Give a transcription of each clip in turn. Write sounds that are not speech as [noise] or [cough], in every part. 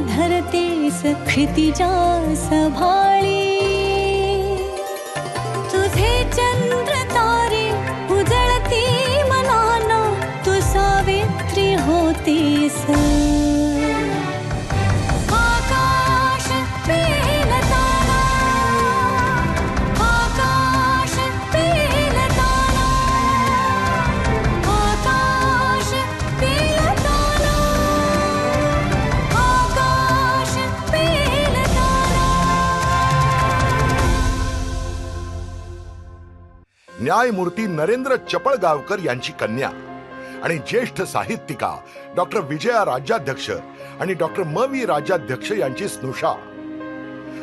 धरतेस क्षितिजा सभाळी. तुझे चंद्र तारे उजळती मनाना तू सावित्री होतेस. न्यायमूर्ती नरेंद्र चपळगावकर यांची कन्या आणि ज्येष्ठ साहित्यिका डॉक्टर विजया राज्याध्यक्ष आणि डॉक्टर म वी राज्याध्यक्ष यांची स्नुषा.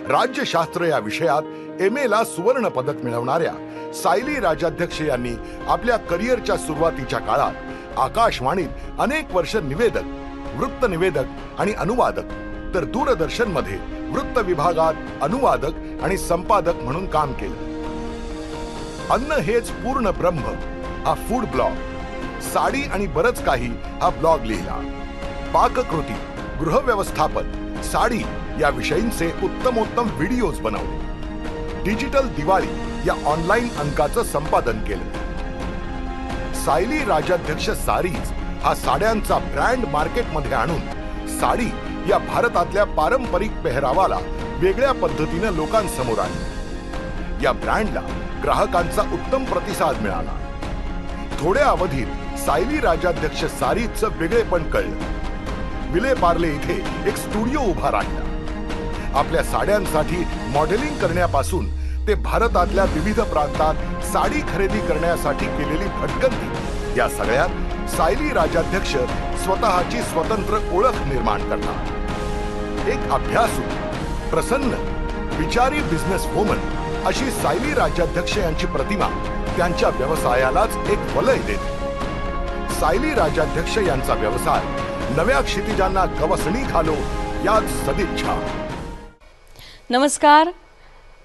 राज्यशास्त्र या विषयात एम ला सुवर्ण पदक मिळवणाऱ्या सायली राज्याध्यक्ष यांनी आपल्या करिअरच्या सुरुवातीच्या काळात आकाशवाणीत अनेक वर्ष निवेदक वृत्त निवेदक आणि अनुवादक तर दूरदर्शनमध्ये वृत्त विभागात अनुवादक आणि संपादक म्हणून काम केलं. अन्न हेच पूर्ण ब्रह्म. हा फूड ब्लॉग साडी आणि बरच काही हा ब्लॉग लिहिला. पाककृती गृहव्यवस्थापन साडी या विषयींचे उत्तमोत्तम व्हिडिओज बनवले. डिजिटल दिवाळी या ऑनलाईन अंकाचं संपादन केलं. सायली राजाध्यक्ष सारीज हा साड्यांचा ब्रँड मार्केटमध्ये आणून साडी या भारतातल्या पारंपरिक पेहरावाला वेगळ्या पद्धतीनं लोकांसमोर आणली. या ब्रँडला ग्राहकांचा उत्तम प्रतिसाद मिळाला. थोड्या अवधीत सायली राजाध्यक्ष सारीचं वेगळेपण कळलं. विले पार्ले इथे एक स्टुडिओ उभा राहिला. आपल्या साड्यांसाठी मॉडेलिंग करण्यापासून ते भारतातल्या विविध प्रांतात साडी खरेदी करण्यासाठी केलेली भटकंती या सगळ्यात सायली राजाध्यक्ष स्वतःची स्वतंत्र ओळख निर्माण करतात. एक अभ्यासू प्रसन्न विचारी बिझनेस वुमन अशी सायली राज्याध्यक्ष यांची प्रतिमा त्यांच्या व्यवसायालाच एक वलय देते. सायली राज्याध्यक्ष यांचा व्यवसाय नव्या क्षितिजांना गवसणी घालो याच सदिच्छा. नमस्कार.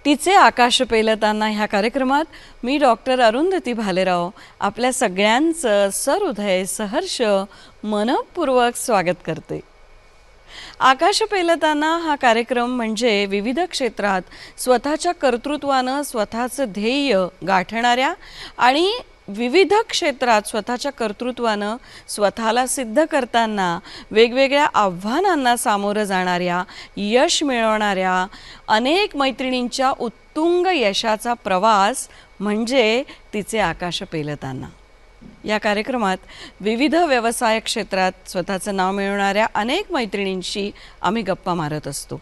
तिचे आकाश पेलताना ह्या कार्यक्रमात मी डॉक्टर अरुंधती भालेराव आपल्या सगळ्यांचं सरहृदय सहर्ष मनपूर्वक स्वागत करते. आकाश पेलताना हा कार्यक्रम म्हणजे विविध क्षेत्रात स्वतःच्या कर्तृत्वानं स्वतःचं ध्येय गाठणाऱ्या आणि विविध क्षेत्रात स्वतःच्या कर्तृत्वानं स्वतःला सिद्ध करताना वेगवेगळ्या आव्हानांना सामोरं जाणाऱ्या यश मिळवणाऱ्या अनेक मैत्रिणींच्या उत्तुंग यशाचा प्रवास म्हणजे तिचे आकाश पेलताना. या कार्यक्रमात विविध व्यवसाय क्षेत्रात स्वतःचं नाव मिळवणाऱ्या अनेक मैत्रिणींशी आम्ही गप्पा मारत असतो.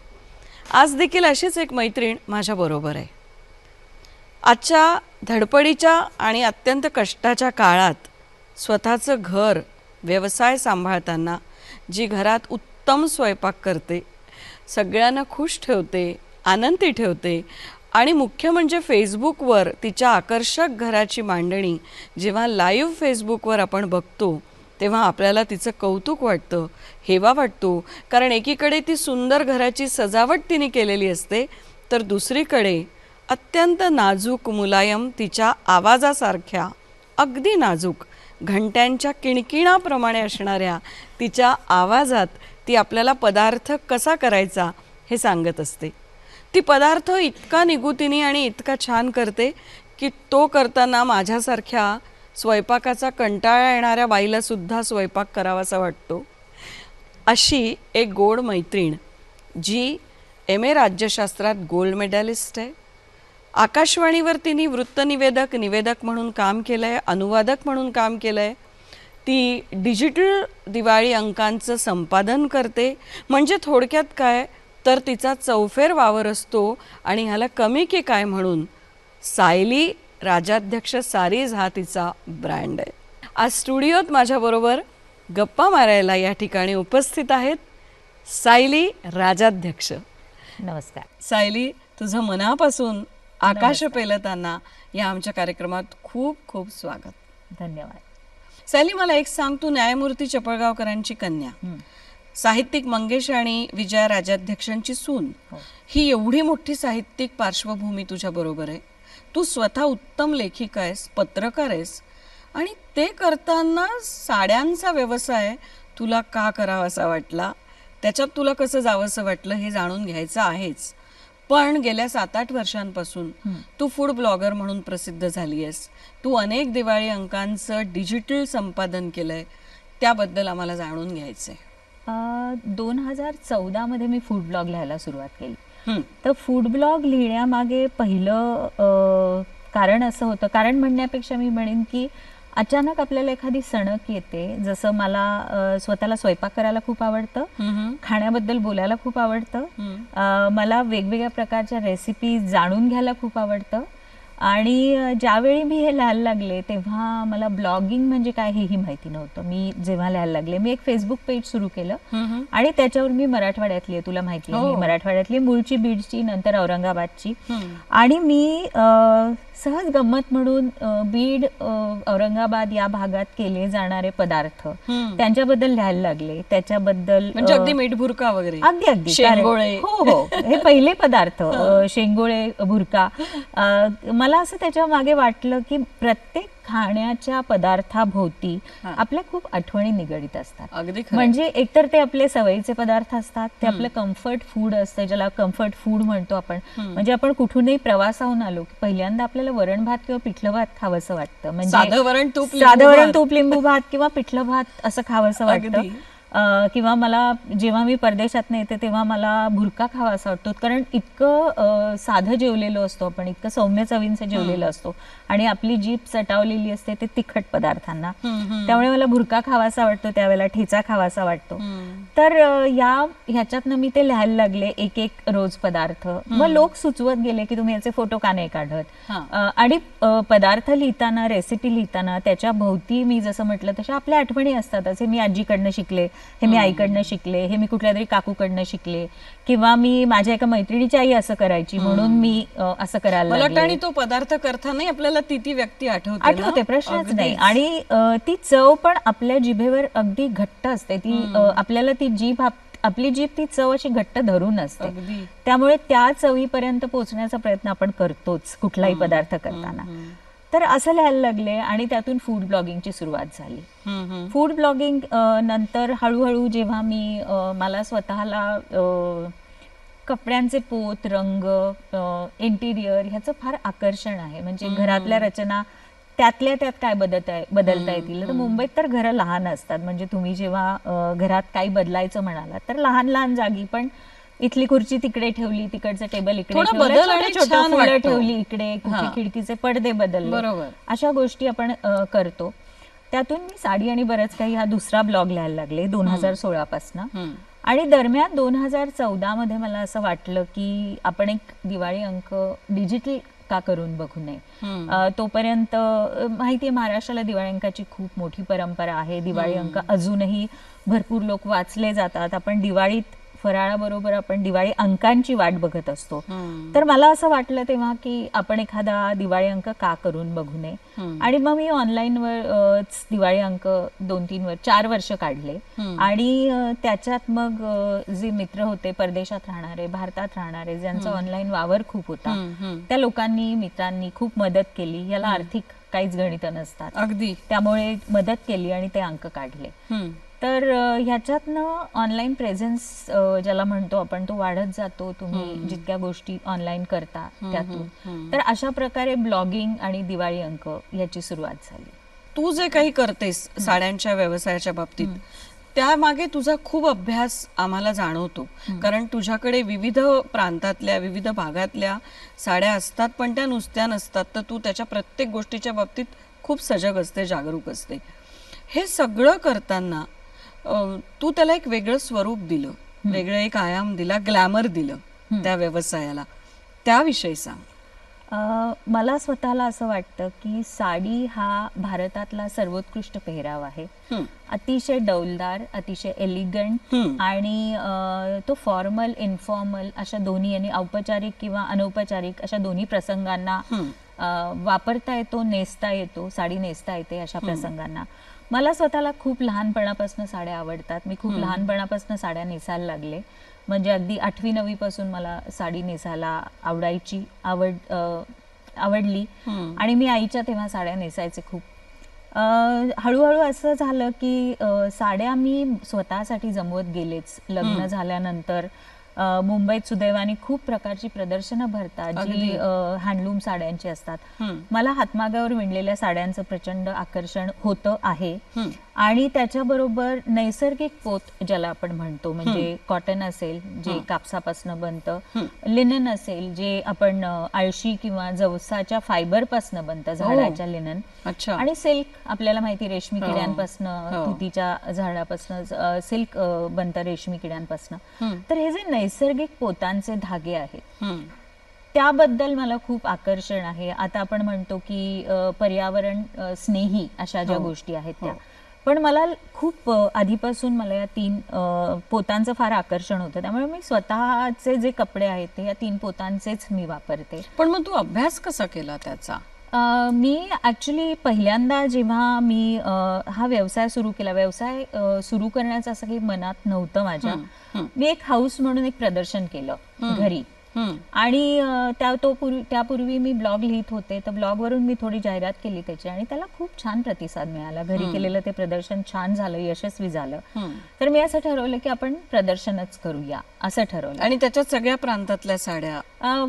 आज देखील अशीच एक मैत्रीण माझ्याबरोबर आहे. आजच्या धडपडीच्या आणि अत्यंत कष्टाच्या काळात स्वतःचं घर व्यवसाय सांभाळताना जी घरात उत्तम स्वयंपाक करते सगळ्यांना खुश ठेवते आनंदी ठेवते आणि मुख्य म्हणजे फेसबुकवर तिच्या आकर्षक घराची मांडणी. जेव्हा लाईव्ह फेसबुकवर आपण बघतो तेव्हा आपल्याला तिचं कौतुक वाटतं हेवा वाटतो. कारण एकीकडे ती सुंदर घराची सजावट तिने केलेली असते तर दुसरीकडे अत्यंत नाजूक मुलायम तिच्या आवाजासारख्या अगदी नाजूक घंट्यांच्या किणकिणाप्रमाणे असणाऱ्या तिच्या आवाजात ती आपल्याला पदार्थ कसा करायचा हे सांगत असते. ती पदार्थ इतका निगुतीने आणि इतका छान करते की तो करताना माझ्यासारख्या स्वयंपाकाचा कंटाळा येणाऱ्या बाईलासुद्धा स्वयंपाक करावासा वाटतो. अशी एक गोड मैत्रीण जी एम ए राज्यशास्त्रात गोल्ड मेडलिस्ट आहे. आकाशवाणीवर तिने वृत्तनिवेदक निवेदक म्हणून काम केलं आहे अनुवादक म्हणून काम केलं आहे ती डिजिटल दिवाळी अंकांचं संपादन करते. म्हणजे थोडक्यात काय? तर तिचा चौफेर वावर असतो आणि ह्याला कमी की काय म्हणून? सायली राजाध्यक्ष सारीज हा तिचा ब्रँड आहे. आज स्टुडिओत माझ्याबरोबर गप्पा मारायला या ठिकाणी उपस्थित आहेत सायली राजाध्यक्ष. नमस्कार. सायली तुझं मनापासून आकाश पेलताना या आमच्या कार्यक्रमात खूप खूप स्वागत. धन्यवाद. सायली मला एक सांग तू न्यायमूर्ती चपळगावकरांची कन्या. साहित्यिक मंगेश आणि विजया राजाध्यक्षांची सून. हो. ही एवढी मोठी साहित्यिक पार्श्वभूमी तुझ्या बरोबर आहे. तू स्वतः उत्तम लेखिका आहेस पत्रकार आहेस आणि ते करताना साड्यांचा व्यवसाय तुला का करावासा वाटला? त्याच्यात तुला कसं जावंसं वाटलं हे जाणून घ्यायचं आहेच. पण गेल्या सात आठ वर्षांपासून तू फूड ब्लॉगर म्हणून प्रसिद्ध झाली आहेस. तू अनेक दिवाळी अंकांचं डिजिटल संपादन केलंय. त्याबद्दल आम्हाला जाणून घ्यायचंय. दोन हजार चौदामध्ये मी फूड ब्लॉग लिहायला सुरुवात केली. तर फूड ब्लॉग लिहिण्यामागे पहिलं कारण असं होतं कारण म्हणण्यापेक्षा मी म्हणेन की अचानक आपल्याला एखादी सणक येते जसं मला स्वतःला स्वयंपाक करायला खूप आवडतं. खाण्याबद्दल बोलायला खूप आवडतं मला वेगवेगळ्या प्रकारच्या रेसिपी जाणून घ्यायला खूप आवडतं आणि ज्यावेळी मी हे लिहायला लागले तेव्हा मला ब्लॉगिंग म्हणजे काय हेही माहिती नव्हतं मी जेव्हा लिहायला लागले मी एक फेसबुक पेज सुरू केलं. आणि त्याच्यावर मी मराठवाड्यातली आहे तुला माहिती आहे हो. मी मराठवाड्यातली. मूळची बीडची नंतर औरंगाबादची. आणि मी सहज गंमत म्हणून बीड औरंगाबाद या भागात केले जाणारे पदार्थ. त्यांच्याबद्दल लिहायला लागले. त्याच्याबद्दल म्हणजे अगदी मीठभुरका वगैरे. अगदी अगदी. शेंगोळे. हो हो. हे पहिले पदार्थ [laughs] शेंगोळे भुरका. मला असं त्याच्यामागे वाटलं की प्रत्येक खाण्याच्या पदार्थाभोवती. आपल्या खूप आठवणी निगडीत असतात. अगदी म्हणजे एकतर ते आपले सवयीचे पदार्थ असतात ते आपलं कम्फर्ट फूड असतं ज्याला कम्फर्ट फूड म्हणतो आपण. म्हणजे आपण कुठूनही प्रवासाहून आलो की पहिल्यांदा आपल्याला वरण भात किंवा पिठलं भात खावंसं वाटतं. म्हणजे साधं वरण, तूप, लिंबू साधं वरण भात. किंवा पिठलं भात असं खावंसं वाटतं. किंवा मला जेव्हा मी परदेशात येते तेव्हा मला भुरका खावा असा वाटतो. कारण इतकं साधं जेवलेलो असतो आपण इतकं सौम्य चवींचं जेवलेलं असतो. आणि आपली जीभ सटावलेली असते ते तिखट पदार्थांना. त्यामुळे मला भुरका खावासा वाटतो त्यावेळेला ठेचा खावासा वाटतो. तर या ह्याच्यातनं मी ते लिहायला लागले एक एक रोज पदार्थ. मग लोक सुचवत गेले की तुम्ही याचे फोटो का नाही काढत? आणि पदार्थ लिहिताना रेसिपी लिहिताना त्याच्या भोवती मी जसं म्हटलं तशा आपल्या आठवणी असतातच हे मी आजीकडनं शिकले. हे मी आईकडनं शिकले हे मी कुठल्या तरी काकूकडनं शिकले किंवा मी माझ्या एका मैत्रिणीची आई असं करायची म्हणून मी अ, असं करायला मला वाटतं लागले. आणि तो पदार्थ करताना आपल्याला ती ती व्यक्ती आठवते ना? आठवते प्रश्नच नाही. आणि अ, ती चव पण आपल्या जिभेवर अगदी घट्ट असते. ती अ, आपल्याला ती जीभ आप- आपली जीभ ती चव अशी घट्ट धरून असते. अगदी. त्यामुळे त्या चवीपर्यंत पोहोचण्याचा प्रयत्न आपण करतोच कुठलाही पदार्थ करताना. तर असं लिहायला लागले आणि त्यातून फूड ब्लॉगिंगची सुरुवात झाली. फूड ब्लॉगिंग नंतर हळूहळू जेव्हा मी मला स्वतःला कपड्यांचे पोत रंग इंटिरियर ह्याचं फार आकर्षण आहे. म्हणजे घरातल्या रचना त्यातल्या त्यात काय बदलता बदलता येतील? तर मुंबईत तर घरं लहान असतात. म्हणजे तुम्ही जेव्हा घरात काही बदलायचं म्हणालात तर लहान लहान जागी पण इथली खुर्ची तिकडे ठेवली तिकडचं टेबल इकडे थोडा ठेवलं, बदल आणि छोटं छान फुलं वाटतं. ठेवली इकडे कुठे हा. खिडकीचे पडदे बदलले बरोबर. अशा गोष्टी आपण अ, करतो त्यातून मी साडी आणि बरंच काही हा दुसरा ब्लॉग लिहायला लागले दोन हजार सोळा पासन हम्म. आणि दरम्यान दोन हजार चौदा मध्ये मला असं वाटलं की आपण एक दिवाळी अंक डिजिटल का करून बघू नये हम्म. अ, तोपर्यंत अ, माहितीये महाराष्ट्राला दिवाळी अंकाची खूप मोठी परंपरा आहे दिवाळी अंक अजूनही भरपूर लोक वाचले जातात आपण दिवाळीत फराळाबरोबर आपण दिवाळी अंकांची वाट बघत असतो. तर मला असं वाटलं तेव्हा की आपण एखादा दिवाळी अंक का करून बघू नये. आणि मग मी ऑनलाईन वर अ, च दिवाळी अंक दोन तीन वर चार वर्ष काढले. आणि त्याच्यात मग जे मित्र होते परदेशात राहणारे भारतात राहणारे ज्यांचा ऑनलाईन वावर खूप होता. त्या लोकांनी मित्रांनी खूप मदत केली याला आर्थिक काहीच गणित नसतात अगदी त्यामुळे मदत केली आणि ते अंक काढले. तर ह्याच्यातनं ऑनलाईन प्रेझेन्स ज्याला म्हणतो आपण तो वाढत जातो. तुम्ही जितक्या गोष्टी ऑनलाईन करता त्यातून. तर अशा प्रकारे ब्लॉगिंग आणि दिवाळी अंक याची सुरुवात झाली. तू जे काही करतेस साड्यांच्या व्यवसायाच्या बाबतीत त्यामागे तुझा खूप अभ्यास आम्हाला जाणवतो. कारण तुझ्याकडे विविध प्रांतातल्या विविध भागातल्या साड्या असतात पण त्या नुसत्या नसतात. तर तू त्याच्या प्रत्येक गोष्टीच्या बाबतीत खूप सजग असते जागरूक असते. हे सगळं करताना तू त्याला एक वेगळं स्वरूप दिलं. वेगळं एक आयाम दिला ग्लॅमर दिलं त्या व्यवसायाला. त्याविषयी सांग. मला स्वतःला असं वाटतं की साडी हा भारतातला सर्वोत्कृष्ट पेहराव आहे. अतिशय डौलदार अतिशय एलिगंट. आणि तो फॉर्मल इन्फॉर्मल अशा दोन्ही आणि औपचारिक किंवा अनौपचारिक अशा दोन्ही प्रसंगांना वापरता येतो नेसता येतो साडी नेसता येते अशा प्रसंगांना. मला स्वतःला खूप लहानपणापासून साड्या आवडतात. मी खूप लहानपणापासून साड्या नेसायला लागले. म्हणजे अगदी आठवी नववी पासून मला साडी नेसायला आवडायची आवड आवडली. आणि मी आईच्या तेव्हा साड्या नेसायचे खूप. अ, हळूहळू असं झालं की साड्या मी स्वतःसाठी जमवत गेलेच. लग्न झाल्यानंतर मुंबईत सुदैवाने खूप प्रकारची प्रदर्शनं भरतात. जी हँडलूम साड्यांची असतात. मला हातमागावर विणलेल्या साड्यांचं प्रचंड आकर्षण होतं आहे. आणि त्याच्याबरोबर नैसर्गिक पोत ज्याला आपण म्हणतो म्हणजे कॉटन असेल जे कापसापासून बनतं लिनन असेल जे आपण आळशी किंवा जवसाच्या फायबर पासन बनतं झाडाच्या लिनन अच्छा आणि सिल्क आपल्याला माहिती रेशमी हो. किड्यांपासून हो. तुतीच्या झाडापासून सिल्क बनतं रेशमी किड्यांपासून. तर हे जे नैसर्गिक पोतांचे धागे आहेत हं. त्याबद्दल मला खूप आकर्षण आहे आता आपण म्हणतो की पर्यावरण स्नेही अशा ज्या हो. गोष्टी आहेत त्या हो. पण मला खूप आधीपासून मला या तीन पोतांचं फार आकर्षण होतं त्यामुळे मी स्वतःचे जे कपडे आहेत ते या तीन पोतांचेच मी वापरते पण मग तू अभ्यास कसा केला त्याचा मी ॲक्च्युली पहिल्यांदा जेव्हा मी हा व्यवसाय सुरू केला व्यवसाय सुरू करण्याचं असं काही मनात नव्हतं माझ्या. मी एक हाऊस म्हणून एक प्रदर्शन केलं घरी. आणि त्या तो पूर्वी त्यापूर्वी मी ब्लॉग लिहित होते तर ब्लॉगवरून मी थोडी जाहिरात केली त्याची आणि त्याला खूप छान प्रतिसाद मिळाला. घरी केलेलं ते प्रदर्शन छान झालं यशस्वी झालं. तर मी असं ठरवलं की आपण प्रदर्शनच करूया असं ठरवलं. आणि त्याच्यात सगळ्या प्रांतातल्या साड्या?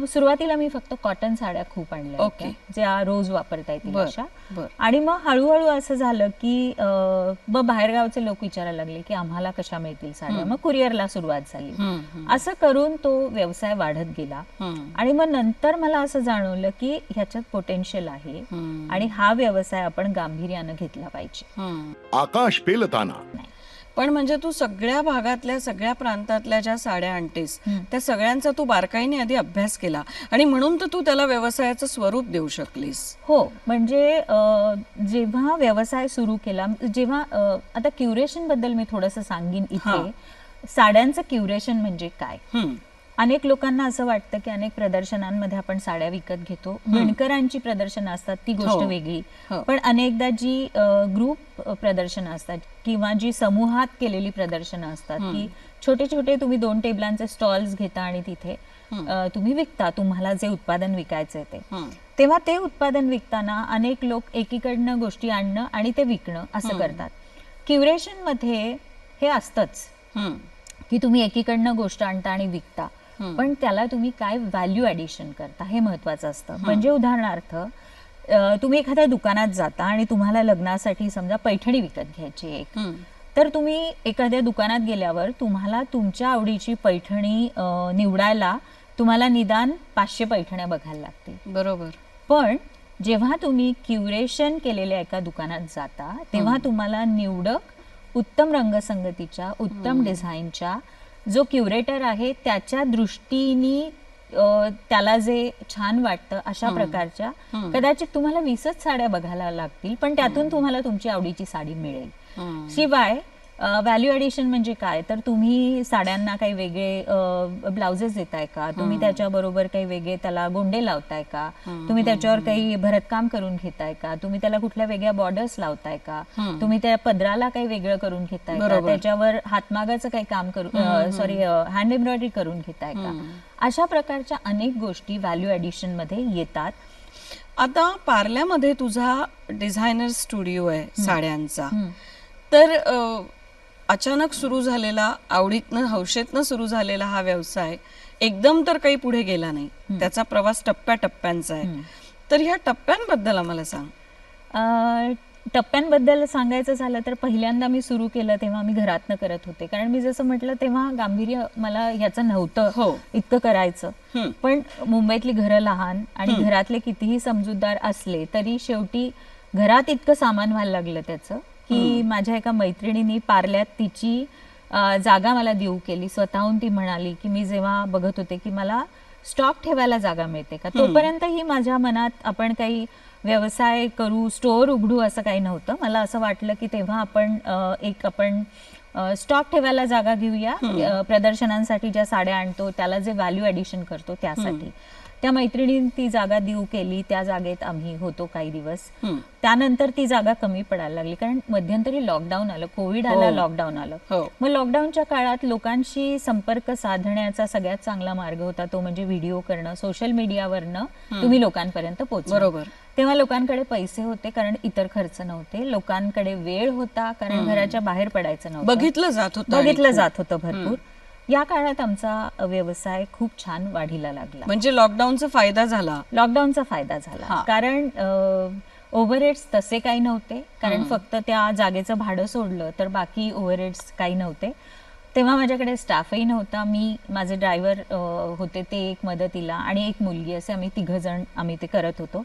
सुरुवातीला मी फक्त कॉटन साड्या खूप आणल्या ओके. ज्या रोज वापरता येतील अशा. आणि मग हळूहळू असं झालं की मग बाहेरगावचे लोक विचारायला लागले की आम्हाला कशा मिळतील साड्या? मग कुरिअरला सुरुवात झाली. असं करून तो व्यवसाय वाढत गेला. आणि मग नंतर मला असं जाणवलं की ह्याच्यात पोटेन्शियल आहे हं. आणि हा व्यवसाय आपण गांभीर्यानं घेतला पाहिजे. आकाश पेलताना पण म्हणजे तू सगळ्या भागातल्या सगळ्या प्रांतातल्या ज्या साड्या आणतेस. त्या सगळ्यांचा तू बारकाईने आधी अभ्यास केला आणि म्हणून तर तू त्याला व्यवसायाचं स्वरूप देऊ शकलीस हो म्हणजे जेव्हा व्यवसाय सुरू केला जेव्हा आता क्युरेशनबद्दल मी थोडंसं सांगीन इथे साड्यांचं क्युरेशन म्हणजे काय. अनेक लोकांना असं वाटतं की अनेक प्रदर्शनांमध्ये आपण साड्या विकत घेतो. विणकरांची प्रदर्शनं असतात ती गोष्ट हो. वेगळी. हो. पण अनेकदा जी ग्रुप प्रदर्शनं असतात किंवा जी समूहात केलेली प्रदर्शनं असतात की छोटे छोटे तुम्ही दोन टेबलांचे स्टॉल्स घेता आणि तिथे तुम्ही विकता तुम्हाला जे उत्पादन विकायचंय ते. तेव्हा ते उत्पादन विकताना अनेक लोक एकीकडनं गोष्टी आणणं आणि ते विकणं असं करतात. क्युरेशनमध्ये हे असतंच. की तुम्ही एकीकडनं गोष्ट आणता आणि विकता. पण त्याला तुम्ही काय व्हॅल्यू ॲडिशन करता हे महत्वाचं असतं. म्हणजे उदाहरणार्थ तुम्ही एखाद्या दुकानात जाता आणि तुम्हाला लग्नासाठी समजा पैठणी विकत घ्यायची आहे एक. तर तुम्ही एखाद्या दुकानात गेल्यावर तुम्हाला तुमच्या आवडीची पैठणी निवडायला तुम्हाला निदान पाचशे पैठण्या बघायला लागतील. बरोबर. पण जेव्हा तुम्ही क्युरेशन केलेल्या एका दुकानात जाता तेव्हा तुम्हाला निवडक उत्तम रंगसंगतीच्या उत्तम डिझाईनच्या जो क्युरेटर आहे त्याच्या दृष्टीने त्याला जे छान वाटतं अशा प्रकारच्या कदाचित तुम्हाला वीसच साड्या बघायला लागतील पण त्यातून तुम्हाला तुमची आवडीची साडी मिळेल. शिवाय व्हॅल्यू ॲडिशन म्हणजे काय? तर तुम्ही साड्यांना काही वेगळे ब्लाउजेस देताय का? तुम्ही त्याच्याबरोबर काही वेगळे त्याला गोंडे लावताय का? तुम्ही त्याच्यावर काही भरतकाम करून घेताय का? तुम्ही त्याला कुठल्या वेगळ्या बॉर्डर्स लावताय का? तुम्ही त्या पदराला काही वेगळं करून घेताय का. त्याच्यावर हातमागाचं काही काम करू सॉरी हँड एम्ब्रॉयडरी करून घेताय का? अशा प्रकारच्या अनेक गोष्टी व्हॅल्यू ॲडिशनमध्ये येतात. आता पार्ल्यामध्ये तुझा डिझायनर स्टुडिओ आहे साड्यांचा. तर अचानक सुरू झालेला आवडीतनं हौशेतनं सुरू झालेला हा व्यवसाय एकदम तर काही पुढे गेला नाही. त्याचा प्रवास टप्प्याटप्प्यांचा आहे. तर ह्या टप्प्यांबद्दल आम्हाला सांग. टप्प्यांबद्दल सांगायचं झालं तर पहिल्यांदा मी सुरू केलं तेव्हा मी घरातनं करत होते. कारण मी जसं म्हटलं तेव्हा गांभीर्य मला ह्याचं हो. नव्हतं इतकं करायचं. हं. पण मुंबईतली घरं लहान आणि घरातले कितीही समजूतदार असले तरी शेवटी घरात इतकं सामान व्हायला लागलं त्याचं. की माझ्या एका मैत्रिणीने पार्ल्यात तिची जागा मला देऊ केली. स्वतःहून ती म्हणाली की मी जेव्हा बघत होते की मला स्टॉक ठेवायला जागा मिळते का? तोपर्यंतही माझ्या मनात आपण काही व्यवसाय करू स्टोअर उघडू असं काही नव्हतं. मला असं वाटलं की तेव्हा आपण एक आपण स्टॉक ठेवायला जागा घेऊया. प्रदर्शनांसाठी ज्या साड्या आणतो त्याला जे व्हॅल्यू ॲडिशन करतो त्यासाठी. त्या मैत्रिणींनी ती जागा देऊ केली त्या जागेत आम्ही होतो काही दिवस. त्यानंतर ती जागा कमी पडायला लागली कारण मध्यंतरी लॉकडाऊन आलं कोविड आलं हो. लॉकडाऊन आलं हो. मग लॉकडाऊनच्या काळात लोकांशी संपर्क साधण्याचा सगळ्यात चांगला मार्ग होता तो म्हणजे व्हिडिओ करणं सोशल मीडियावरनं तुम्ही लोकांपर्यंत पोहोच बरोबर. तेव्हा लोकांकडे पैसे होते कारण इतर खर्च नव्हते लोकांकडे वेळ होता कारण घराच्या बाहेर पडायचं नव्हतं बघितलं जात होतं बघितलं. जात होतं भरपूर या काळात आमचा व्यवसाय खूप छान वाढीला लागला. म्हणजे लॉकडाऊनचा फायदा झाला. लॉकडाऊनचा फायदा झाला. कारण ओव्हरहेड्स तसे काही नव्हते. कारण फक्त त्या जागेचं भाडं सोडलं तर बाकी ओव्हरहेड्स काही नव्हते. तेव्हा माझ्याकडे स्टाफही नव्हता मी माझे ड्रायव्हर होते ते एक मदतीला आणि एक मुलगी असे आम्ही तिघ जण आम्ही ते करत होतो.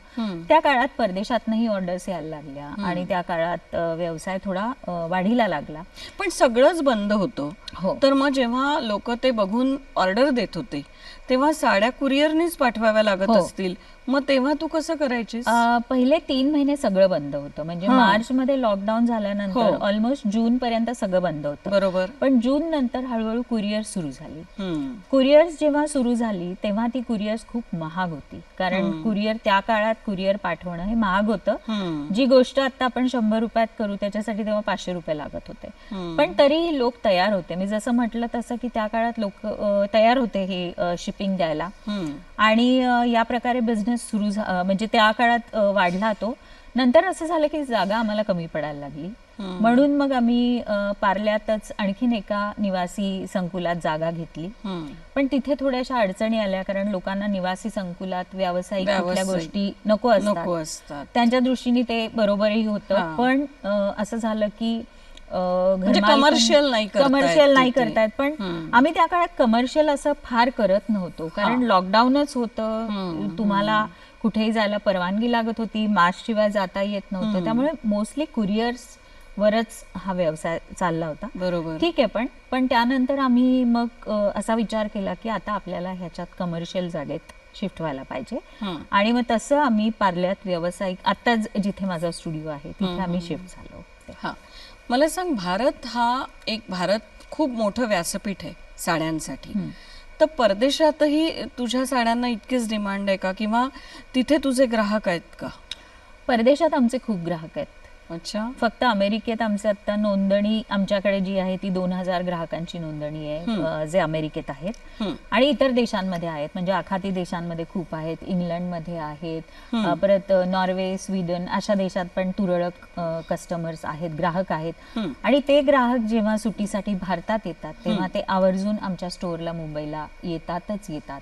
त्या काळात परदेशातनंही ऑर्डर्स यायला लागल्या आणि त्या काळात व्यवसाय थोडा वाढीला लागला पण सगळंच बंद होतं हो. तर मग जेव्हा लोक ते बघून ऑर्डर देत होते तेव्हा साड्या कुरिअरनीच पाठवाव्या लागत हो. असतील मग तेव्हा तू कसं करायचीस अ, पहिले तीन महिने सगळं बंद होतं म्हणजे हा. मार्च मध्ये लॉकडाऊन झाल्यानंतर हो. ऑलमोस्ट जून पर्यंत सगळं बंद होतं बरोबर पण जून नंतर हळूहळू कुरिअर सुरू झाली हम्म. कुरिअर्स जेव्हा सुरू झाली तेव्हा ती कुरिअर्स खूप महाग होती कारण कुरिअर त्या काळात कुरिअर पाठवणं हे महाग होतं हम्म. जी गोष्ट आता आपण शंभर रुपयात करू त्याच्यासाठी तेव्हा पाचशे रुपये लागत होते हम्म. पण तरीही लोक तयार होते मी जसं म्हटलं तसं की त्या काळात लोक तयार होते हे शिपिंग द्यायला हम्म. आणि अ, या प्रकारे बिझनेस सुरू झा- म्हणजे त्या काळात वाढला तो. नंतर असं झालं की जागा आम्हाला कमी पडायला लागली. म्हणून मग आम्ही पार्ल्यातच आणखीन एका निवासी संकुलात जागा घेतली. पण तिथे थोड्याशा अडचणी आल्या कारण लोकांना निवासी संकुलात व्यावसायिक कुठल्या. गोष्टी नको असतात. त्यांच्या दृष्टीने ते बरोबरही. होतं. पण असं झालं की म्हणजे commercial नाही कमर्शियल नाही. करतायत. पण. आम्ही त्या काळात कमर्शियल असं फार करत नव्हतो. कारण. लॉकडाऊनच होतं. तुम्हाला कुठेही जायला परवानगी लागत होती. मास्क शिवाय जाता येत नव्हतं. त्यामुळे मोस्टली कुरिअर्स वरच हा व्यवसाय चालला होता. बरोबर. ठीक आहे पण पण त्यानंतर आम्ही मग असा विचार केला की आता आपल्याला ह्याच्यात कमर्शियल जागेत शिफ्ट व्हायला पाहिजे. आणि मग तसं आम्ही पार्ल्यात व्यावसायिक आता जिथे माझा स्टुडिओ आहे तिथे आम्ही शिफ्ट झालो हा. मला सांग भारत हा एक भारत खूप मोठं व्यासपीठ आहे साड्यांसाठी. तर परदेशातही तुझ्या साड्यांना इतकीच डिमांड आहे का? किंवा तिथे तुझे ग्राहक आहेत का? परदेशात आमचे खूप ग्राहक आहेत. अच्छा फक्त अमेरिकेत आमचे आता नोंदणी आमच्याकडे जी आहे ती दोन हजार ग्राहकांची नोंदणी आहे जे अमेरिकेत आहेत. आणि इतर देशांमध्ये आहेत म्हणजे आखाती देशांमध्ये खूप आहेत इंग्लंडमध्ये आहेत परत नॉर्वे स्वीडन अशा देशात पण तुरळक कस्टमर्स आहेत ग्राहक आहेत. आणि ते ग्राहक जेव्हा सुट्टीसाठी भारतात येतात तेव्हा ते आवर्जून आमच्या स्टोअरला मुंबईला येतातच येतात.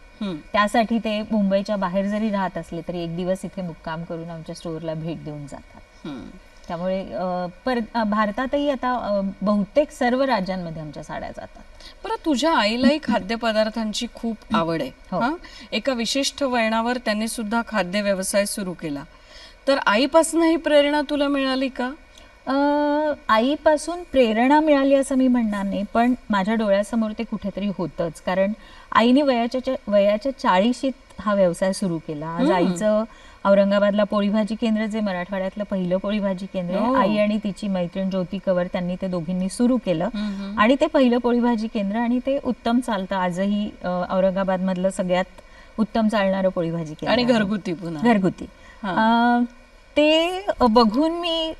त्यासाठी ते मुंबईच्या बाहेर जरी राहत असले तरी एक दिवस इथे मुक्काम करून आमच्या स्टोअरला भेट देऊन जातात. त्यामुळे पर भारतातही आता बहुतेक सर्व राज्यांमध्ये आमच्या साड्या जातात. बरं तुझ्या आईलाही खाद्यपदार्थांची खूप आवड आहे. हो. हं? एका विशिष्ट वळणावर त्यांनी सुद्धा खाद्य व्यवसाय सुरू केला. तर आईपासून ही प्रेरणा तुला मिळाली का? अ, आईपासून प्रेरणा मिळाली असं मी म्हणणार नाही पण माझ्या डोळ्यासमोर ते कुठेतरी होतंच. कारण आईने वयाच्या च्या- वयाच्या चाळीशीत हा व्यवसाय सुरू केला. आज आईचं औरंगाबादला पोळी भाजी केंद्र जे मराठवाड्यातलं पहिलं पोळी भाजी केंद्र आहे. हो. आई आणि तिची मैत्रीण ज्योती कवर त्यांनी ते दोघींनी सुरू केलं. आणि ते पहिलं पोळी भाजी केंद्र आणि ते उत्तम चालतं. आजही अ, औरंगाबादमधलं सगळ्यात उत्तम चालणारं पोळी भाजी केंद्र आणि. घरगुती पुन्हा. घरगुती. ते बघून मी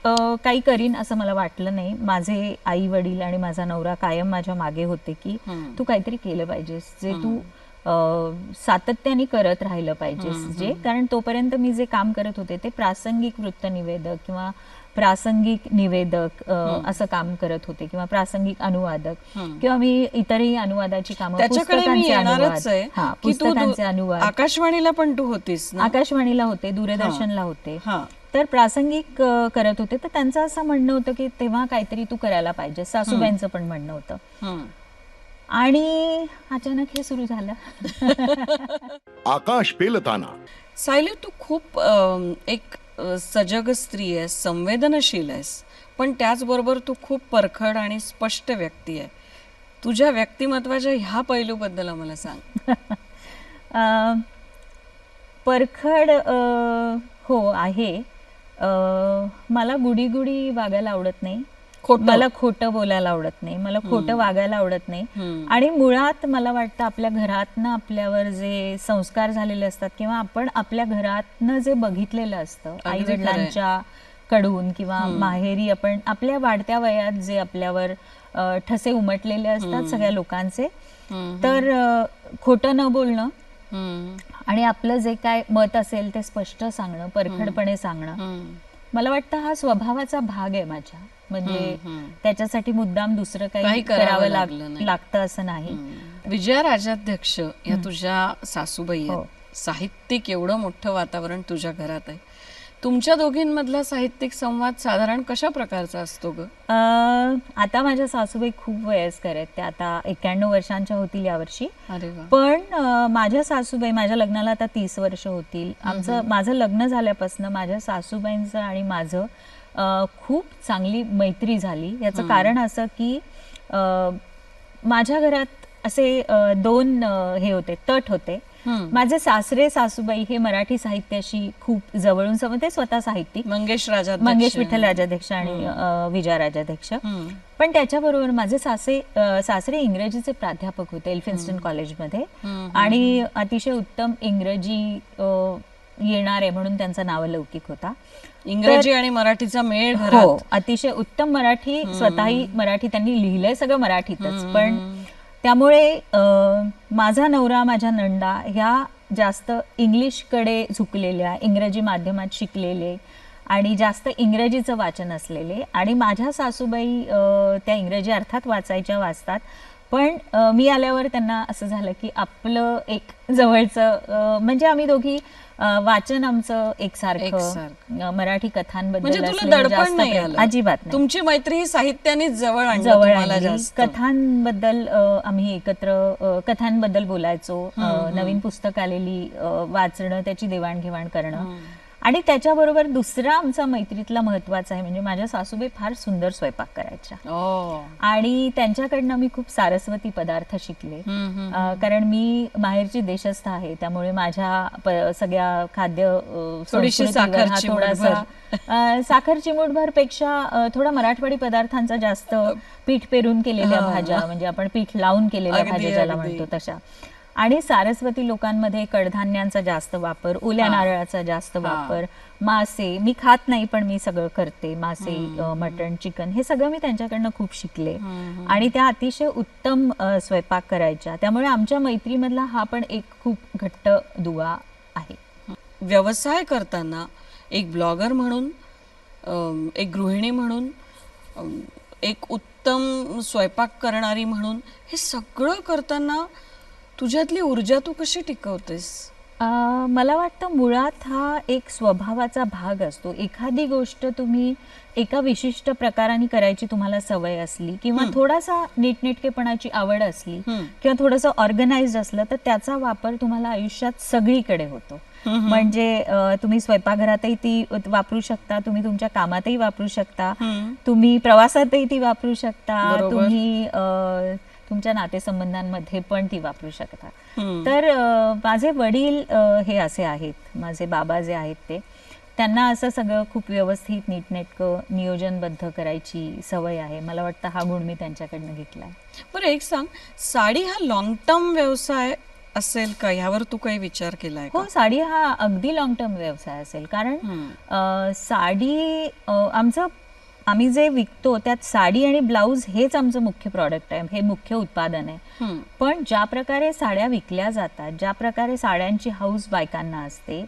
काही करीन असं मला वाटलं नाही. माझे आई वडील आणि माझा नवरा कायम माझ्या मागे होते की. तू काहीतरी केलं पाहिजेस. जे तू सातत्याने करत राहिलं पाहिजेस जे. कारण तोपर्यंत मी जे काम करत होते ते प्रासंगिक वृत्तनिवेदक किंवा प्रासंगिक निवेदक असं काम करत होते किंवा प्रासंगिक अनुवादक किंवा मी इतरही अनुवादाची कामं पुस्तकांचे अनुवाद. आकाशवाणीला पण तू होतीस आकाशवाणीला होते दूरदर्शनला होते. हा. तर प्रासंगिक करत होते. तर त्यांचं असं म्हणणं होतं की तेव्हा काहीतरी तू करायला पाहिजे. सासूबाईंचं पण म्हणणं होतं. आणि अचानक हे सुरू झालं. आकाश पेलताना. सायली तू खूप एक सजग स्त्री आहेस संवेदनशील आहेस पण त्याचबरोबर तू खूप परखड आणि स्पष्ट व्यक्ती आहे. तुझ्या व्यक्तिमत्वाच्या ह्या पैलूबद्दल आम्हाला सांग. [laughs] परखड हो आहे. मला गुडी गुडी वागायला आवडत नाही. मला खोटं बोलायला आवडत नाही मला खोटं वागायला आवडत नाही. आणि मुळात मला वाटतं आपल्या घरातनं आपल्यावर जे संस्कार झालेले असतात किंवा आपण आपल्या घरातनं जे बघितलेलं असतं आई. वडिलांच्या कडून किंवा माहेरी आपण आपल्या वाढत्या वयात जे आपल्यावर ठसे उमटलेले असतात सगळ्या लोकांचे. तर खोटं न बोलणं. आणि आपलं जे काय मत असेल ते स्पष्ट सांगणं परखडपणे सांगणं. मला वाटतं हा स्वभावाचा भाग आहे माझ्या म्हणजे. त्याच्यासाठी मुद्दाम दुसरं काही करावं लागलं. लागतं असं नाही. विजया राजाध्यक्ष या तुझ्या सासूबाई हो. आहेत साहित्यिक एवढं मोठं वातावरण तुझ्या घरात आहे. तुमच्या दोघींमधला साहित्यिक संवाद साधारण कशा प्रकारचा असतो ग? आता माझ्या सासूबाई खूप वयस्कर आहेत. त्या आता एक्क्याण्णव वर्षांच्या होतील यावर्षी. पण माझ्या सासूबाई माझ्या लग्नाला आता तीस वर्ष होतील. आमचं माझं लग्न झाल्यापासून माझ्या सासूबाईंचं आणि माझं खूप चांगली मैत्री झाली. याचं कारण असं की माझ्या घरात असे दोन हे होते तट होते. माझे सासरे सासूबाई हे मराठी साहित्याशी खूप जवळून सम ते स्वतः साहित्यिक. मंगेश राजा मंगेश विठ्ठल राजाध्यक्ष आणि विजया राजाध्यक्ष. पण त्याच्याबरोबर माझे सासे सासरे इंग्रजीचे प्राध्यापक होते एल्फिन्स्टन कॉलेजमध्ये. आणि अतिशय उत्तम इंग्रजी येणार आहे म्हणून त्यांचा नावलौकिक होता. इंग्रजी आणि मराठीचा मेळ हो अतिशय उत्तम मराठी स्वतःही मराठी त्यांनी लिहिलंय सगळं मराठीतच. पण त्यामुळे अ, माझा नवरा माझ्या नंदा ह्या जास्त इंग्लिशकडे झुकलेल्या इंग्रजी माध्यमात शिकलेले आणि जास्त इंग्रजीचं वाचन असलेले आणि माझ्या सासूबाई त्या इंग्रजी अर्थात वाचायच्या वाचतात. पण मी आल्यावर त्यांना असं झालं की आपलं एक जवळचं म्हणजे आम्ही दोघी वाचन आमचं एकसारखं मराठी कथांबद्दल म्हणजे तुला असलेलं दडपण जास्त नाही अजिबात नाही. तुमची मैत्री ही साहित्यानेच जवळ जवळ कथांबद्दल आम्ही एकत्र कथांबद्दल बोलायचो. नवीन पुस्तक आलेली वाचणं त्याची देवाणघेवाण करणं. आणि त्याच्याबरोबर दुसरा आमचा मैत्रीतला महत्त्वाचा आहे म्हणजे माझ्या सासूबाई फार सुंदर स्वयंपाक करायच्या. आणि त्यांच्याकडनं मी खूप सारस्वती पदार्थ शिकले. कारण मी माहेरची देशस्थ आहे त्यामुळे माझ्या सगळ्या खाद्य थोडासा साखर चिमूटभरपेक्षा थोडा मराठवाडी पदार्थांचा जास्त पीठ पेरून केलेल्या भाज्या म्हणजे आपण पीठ लावून केलेल्या भाज्या ज्याला. म्हणतो तशा. आणि सारस्वती लोकांमध्ये कडधान्यांचा जास्त वापर ओल्या नारळाचा जास्त वापर मासे मी खात नाही पण मी सगळं करते मासे मटण चिकन हे सगळं मी त्यांच्याकडनं खूप शिकले. आणि त्या अतिशय उत्तम स्वयंपाक करायच्या. त्यामुळे आमच्या मैत्रीमधला हा पण एक खूप घट्ट दुवा आहे. व्यवसाय करताना एक ब्लॉगर म्हणून एक गृहिणी म्हणून एक उत्तम स्वयंपाक करणारी म्हणून हे सगळं करताना तुझ्यातली ऊर्जा तू कशी टिकवतेस मला वाटतं मुळात हा एक स्वभावाचा भाग असतो एखादी गोष्ट तुम्ही एका विशिष्ट प्रकाराने करायची तुम्हाला सवय असली किंवा थोडासा नीटनेटकेपणाची आवड असली. किंवा थोडंसं ऑर्गनाइज असलं तर त्याचा वापर तुम्हाला आयुष्यात सगळीकडे होतो म्हणजे तुम्ही स्वयंपाकघरातही ती वापरू शकता तुम्ही तुमच्या कामातही वापरू शकता. तुम्ही प्रवासातही ती वापरू शकता. तुम्ही तुमच्या नातेसंबंधांमध्ये पण ती वापरू शकता. तर माझे वडील हे असे आहेत. माझे बाबा जे आहेत ते. त्यांना असं सगळं खूप व्यवस्थित नीटनेटकं नियोजनबद्ध करायची सवय आहे. मला वाटतं हा गुण मी त्यांच्याकडनं घेतलाय बरं एक सांग. साडी हा लॉंग टर्म व्यवसाय असेल का? ह्यावर तू काही विचार केलाय का? हो साडी हा अगदी लॉंग टर्म व्यवसाय असेल. कारण साडी आमचं आम्ही जे विकतो त्यात साडी आणि ब्लाऊज हेच आमचं मुख्य प्रॉडक्ट आहे हे मुख्य उत्पादन आहे. पण ज्या प्रकारे साड्या विकल्या जातात ज्या प्रकारे साड्यांची हाऊस बायकांना असते.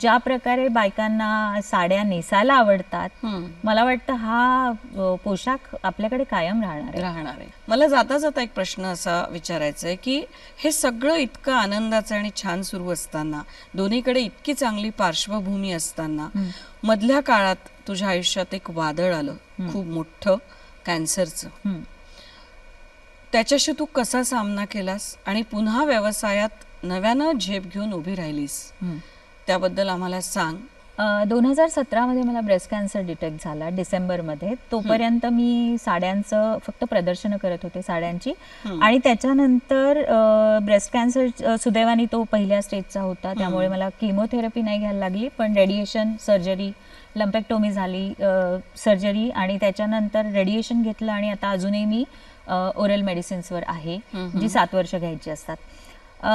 ज्या प्रकारे बायकांना साड्या नेसायला आवडतात. मला वाटतं हा पोशाख आपल्याकडे कायम राहणार राहणार आहे मला जाता जाता एक प्रश्न असा विचारायचा आहे की हे सगळं इतकं आनंदाचं आणि छान सुरू असताना दोन्हीकडे इतकी चांगली पार्श्वभूमी असताना मधल्या काळात तुझ्या आयुष्यात एक वादळ आलं. खूप मोठं कॅन्सरचं. त्याच्याशी तू कसा सामना केलास? आणि पुन्हा व्यवसायात नव्यानं झेप घेऊन उभी राहिलीस. त्याबद्दल आम्हाला सांग. दोन हजार सतरामध्ये मला ब्रेस्ट कॅन्सर डिटेक्ट झाला डिसेंबरमध्ये. तोपर्यंत मी साड्यांचं फक्त प्रदर्शनं करत होते साड्यांची. आणि त्याच्यानंतर ब्रेस्ट कॅन्सर सुदैवाने तो पहिल्या स्टेजचा होता. त्यामुळे मला केमोथेरपी नाही घ्यायला लागली पण रेडिएशन सर्जरी लंपेक्टोमी झाली सर्जरी आणि त्याच्यानंतर रेडिएशन घेतलं आणि आता अजूनही मी ओरल मेडिसिन्सवर आहे जी सात वर्ष घ्यायची असतात. अ,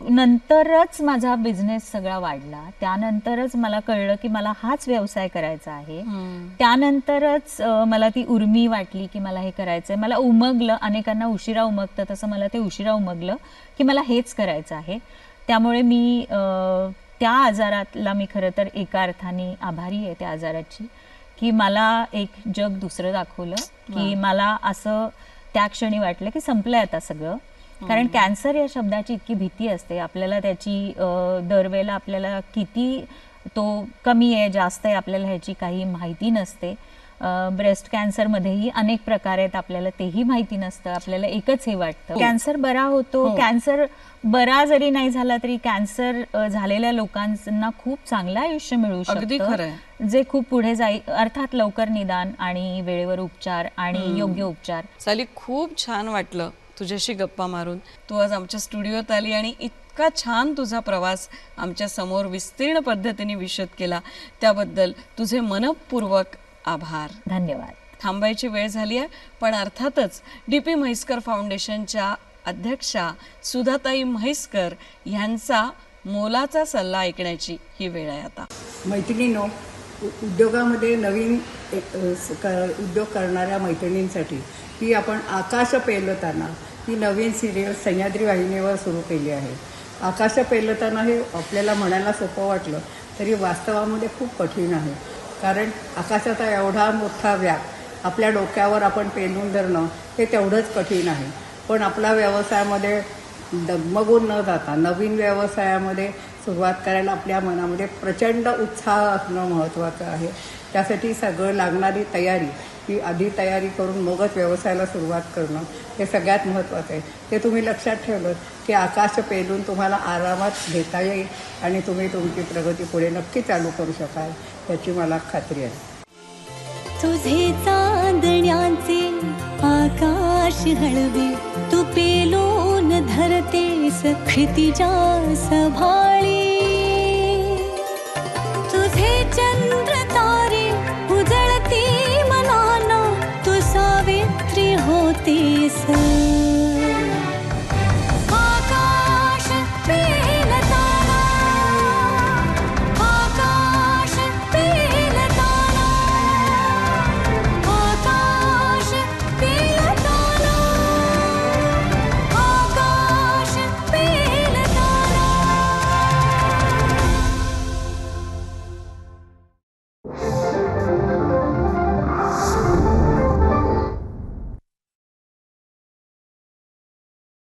त्यानंतरच माझा बिझनेस सगळा वाढला. त्यानंतरच मला कळलं की मला हाच व्यवसाय करायचा आहे. त्यानंतरच मला ती उर्मी वाटली की मला हे करायचंय. मला उमगलं अनेकांना उशिरा उमगतं तसं मला ते उशिरा उमगलं की मला हेच करायचं आहे. त्यामुळे मी त्या आजारातला मी खरं तर एका अर्थाने आभारी आहे त्या आजाराची की मला एक जग दुसरं दाखवलं की मला असं त्या क्षणी वाटलं की संपलंय आता सगळं. कारण कॅन्सर या शब्दाची इतकी भीती असते. आपल्याला त्याची दरवेळेला आपल्याला किती तो कमी आहे जास्त आहे आपल्याला ह्याची काही माहिती नसते. ब्रेस्ट कॅन्सरमध्येही अनेक प्रकार आहेत आपल्याला तेही माहिती नसतं. आपल्याला एकच हे वाटतं. कॅन्सर बरा होतो. कॅन्सर बरा जरी नाही झाला तरी कॅन्सर झालेल्या लोकांना खूप चांगलं आयुष्य मिळू शकतं. जे खूप पुढे जाई अर्थात लवकर निदान आणि वेळेवर उपचार आणि योग्य उपचार. साली खूप छान वाटलं. तुझ्याशी गप्पा मारून. तू आज आमच्या स्टुडिओत आली आणि इतका छान तुझा प्रवास आमच्यासमोर विस्तीर्ण पद्धतीने विशद केला. त्याबद्दल तुझे मनपूर्वक आभार. धन्यवाद. थांबायची वेळ झाली आहे पण अर्थातच डी पी म्हैसकर फाउंडेशनच्या अध्यक्षा सुधाताई म्हैसकर यांचा मोलाचा सल्ला ऐकण्याची ही वेळ आहे आता. मैत्रिणीनो उद्योगामध्ये नवीन एक उद्योग करणाऱ्या मैत्रिणींसाठी ती आपण आकाश पेलताना ही नवीन सिरियल सह्याद्री वाहिनीवर सुरू केली आहे. आकाश पेलताना हे आपल्याला म्हणायला सोपं वाटलं तरी वास्तवामध्ये खूप कठीण आहे. कारण आकाशाचा एवढा मोठा व्याप आपल्या डोक्यावर आपण पेलून धरणं हे तेवढंच कठीण आहे. पण आपला व्यवसायामध्ये डगमगून न जाता नवीन व्यवसायामध्ये सुरुवात करायला आपल्या मनामध्ये प्रचंड उत्साह असणं महत्त्वाचं आहे. त्यासाठी सगळं लागणारी तयारी ही आधी तयारी करून मगच व्यवसायाला सुरुवात करणं हे सगळ्यात महत्त्वाचं आहे. ते तुम्ही लक्षात ठेवलं की आकाश पेलून तुम्हाला आरामात घेता येईल आणि तुम्ही तुमची प्रगती पुढे नक्की चालू करू शकाल याची मला खात्री आहे. तुझे चांदण्याचे आकाश हळवे तू पेलून धरते क्षितिजा सभाळी होतीस